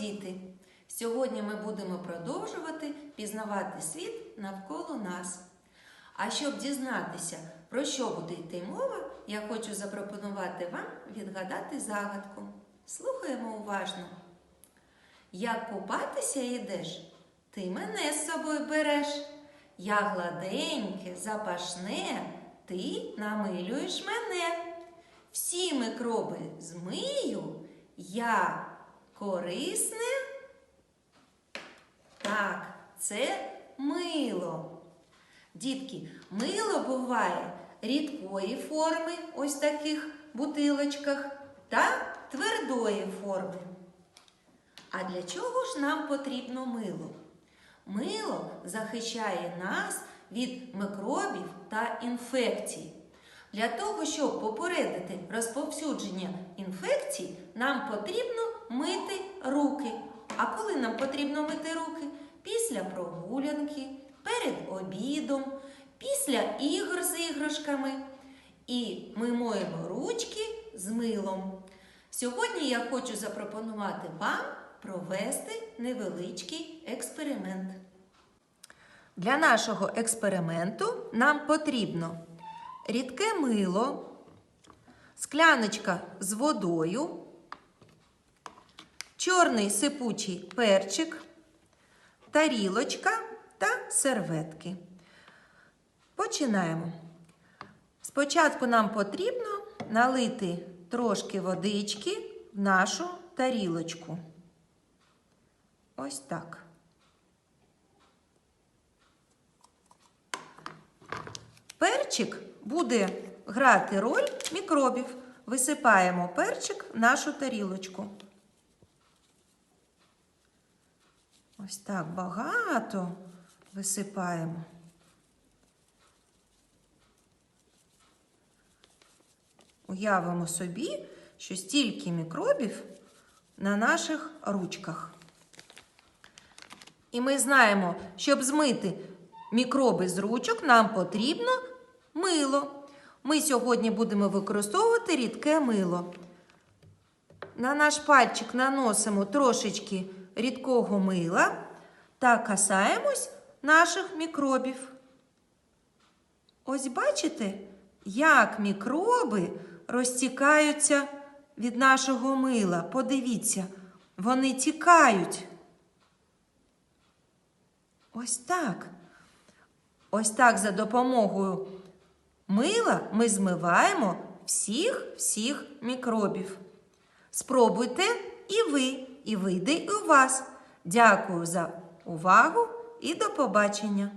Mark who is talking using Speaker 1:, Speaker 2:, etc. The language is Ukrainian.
Speaker 1: діти! Сьогодні ми будемо продовжувати пізнавати світ навколо нас. А щоб дізнатися, про що буде йти мова, я хочу запропонувати вам відгадати загадку. Слухаємо уважно. Як купатися йдеш, ти мене з собою береш. Я гладеньке, запашне, ти намилюєш мене. Всі микроби змию, я корисне. Так, це мило. Дітки, мило буває рідкої форми, ось таких бутилочках, та твердої форми. А для чого ж нам потрібно мило? Мило захищає нас від микробів та інфекцій. Для того, щоб попередити розповсюдження інфекцій, нам потрібно мити руки. А коли нам потрібно мити руки? Після прогулянки, перед обідом, після ігор з іграшками. І ми моємо ручки з милом. Сьогодні я хочу запропонувати вам провести невеличкий експеримент. Для нашого експерименту нам потрібно рідке мило, скляночка з водою, чорний сипучий перчик, тарілочка та серветки. Починаємо. Спочатку нам потрібно налити трошки водички в нашу тарілочку. Ось так. Перчик буде грати роль мікробів. Висипаємо перчик в нашу тарілочку. Ось так багато висипаємо. Уявимо собі, що стільки мікробів на наших ручках. І ми знаємо, щоб змити мікроби з ручок, нам потрібно мило. Ми сьогодні будемо використовувати рідке мило. На наш пальчик наносимо трошечки рідкого мила та касаємось наших мікробів. Ось бачите, як мікроби розтікаються від нашого мила. Подивіться, вони тікають. Ось так. Ось так за допомогою мила ми змиваємо всіх-всіх мікробів. Спробуйте і ви, і вийде у вас. Дякую за увагу і до побачення!